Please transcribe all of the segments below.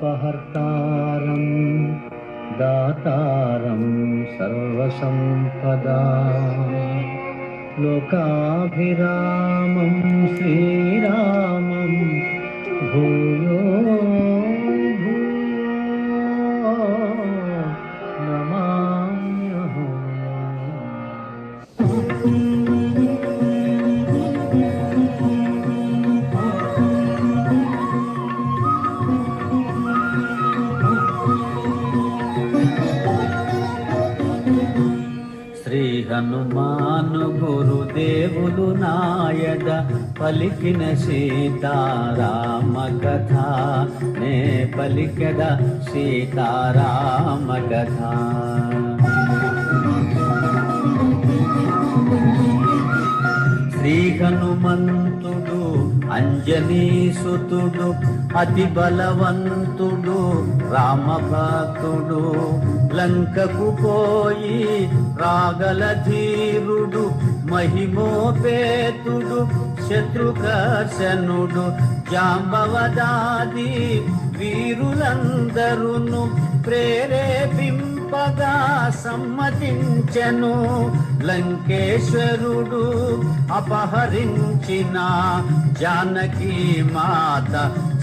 పాపహర్తారం దాతారం సర్వసంపదా లోకాభిరామం శ్రీరామం భూ శ్రీ హనుమాను గురుదేవులు నాయద పలికిన సీతారామ కథ నే పలికద సీతారామ కథ శ్రీ హనుమంతుడు అంజనీసుతుడు అతి బలవంతుడు రామభక్తుడు. లంకకు పోయి రాగల ధీరుడు మహిమోపేతుడు శత్రుకర్షణుడు జాంబవదాది వీరులందరును ప్రేరేపింపగా సమ్మతించెను. లంకేశ్వరుడు అపహరించిన జానకి మాత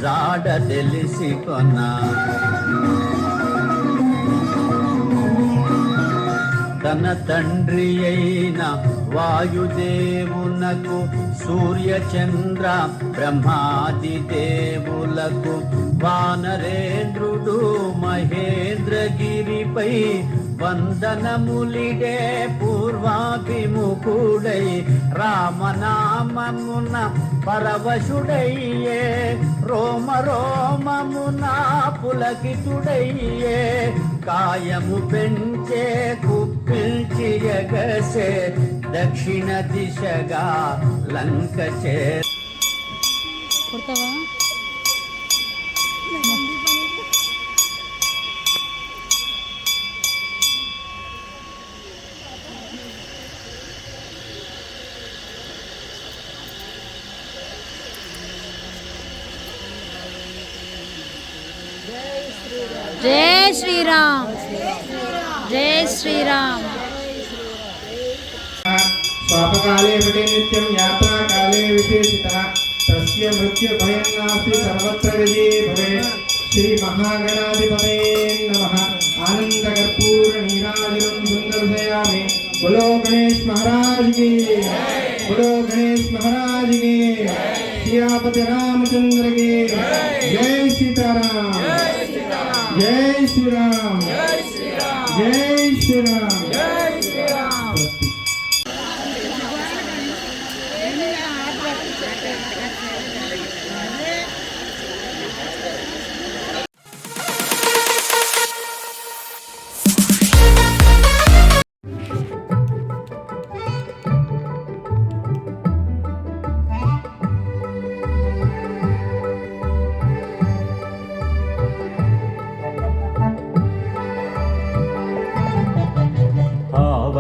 జాడ తెలిసి కొనా తన తండ్రి అయిన వాయుదేవునకు సూర్యచంద్ర బ్రహ్మాది దేవులకు వానరేంద్రుడు మహేంద్రగిరిపై వందనములిడే పూర్వాభిముఖుడై రామనామమున పరవశుడయ్యే రోమ రోమమున పులకితుడయ్యే కాయము పెంచే కుప్పిల్చి ఎగసే దక్షిణ దిశగా లంక చే కొడతావా? జై జై శ్రీరామ్. జై శ్రీరామ్. స్వాపకాలే పటే నిత్యం యాత్రాకాలే విశేషిత. తస్య మృత్యు భయం నాస్తి సర్వత్ర విజయే భవేత్ శ్రీ మహాగణాధిపతే నమ. ఆనంద కర్పూర నీరాజనం సుందర్శయామి. బులో గణేష్ మహారాజ్కి. బులో గణేష్ మహారాజ్కి. सियापति रामचंद्र की जय सीताराम जय श्री राम जय श्री राम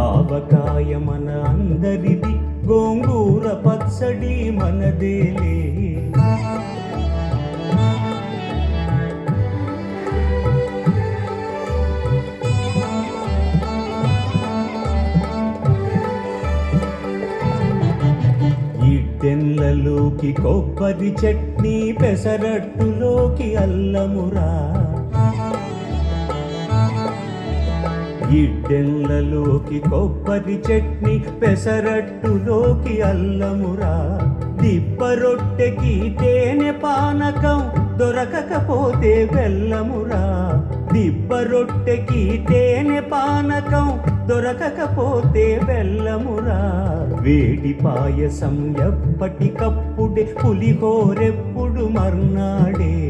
ఆవకాయ మన అందరిది గోంగూర పచ్చడి మనదేలే. తెల్లలోకి కొబ్బరి చట్నీ పెసరట్టులోకి అల్లమురా. ఇడ్డెన్లలోకి కొబ్బరి చట్నీ పెసరట్టులోకి అల్లమురా. దిబ్బ రొట్టెకి తేనె పానకం దొరకకపోతే బెల్లమురా. దిబ్బ రొట్టెకి తేనె పానకం దొరకకపోతే బెల్లమురా. వేడి పాయసం ఎప్పటికప్పుడే పులిహోరెప్పుడు మర్నాడే.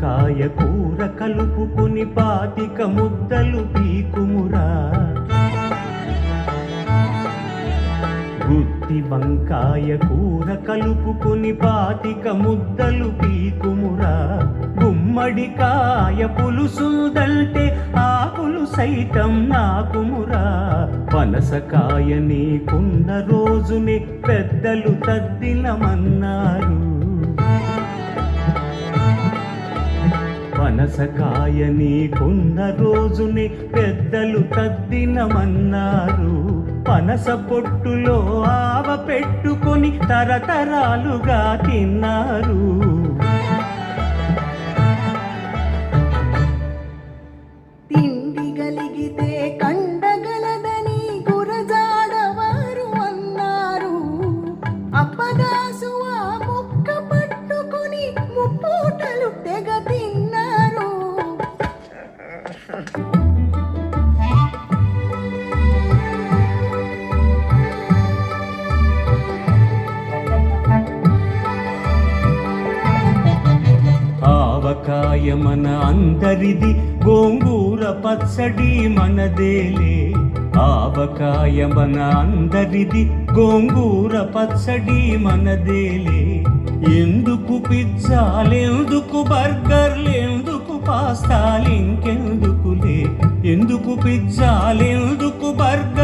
కాయ కూర కలుపుకుని పాతిక ముద్దలు పీకుమురా. గుత్తి వంకాయ కూర కలుపుకుని పాతిక ముద్దలు పీకుమురా. గుమ్మడికాయ ఆ ఆకులు సైతం నాకుమురా. పనసకాయ నీకున్న రోజునే పెద్దలు తద్దిలమన్నారు పనసకాయని కొన్న రోజుని పెద్దలు తద్దినమన్నారు. పనస పొట్టులో ఆవ పెట్టుకొని తరతరాలుగా తిన్నారు. ఆవకాయ మన అందరిది గోంగూర పచ్చడి మనదేలే. ఆవకాయ మన అందరిది గోంగూర పచ్చడి మనదేలే. ఎందుకు పిజ్జాలెందుకు బర్గర్లెందుకు పాస్తాలు ఇంకెందుకులే ఎందుకు పిజ్జాలెందుకు బర్గ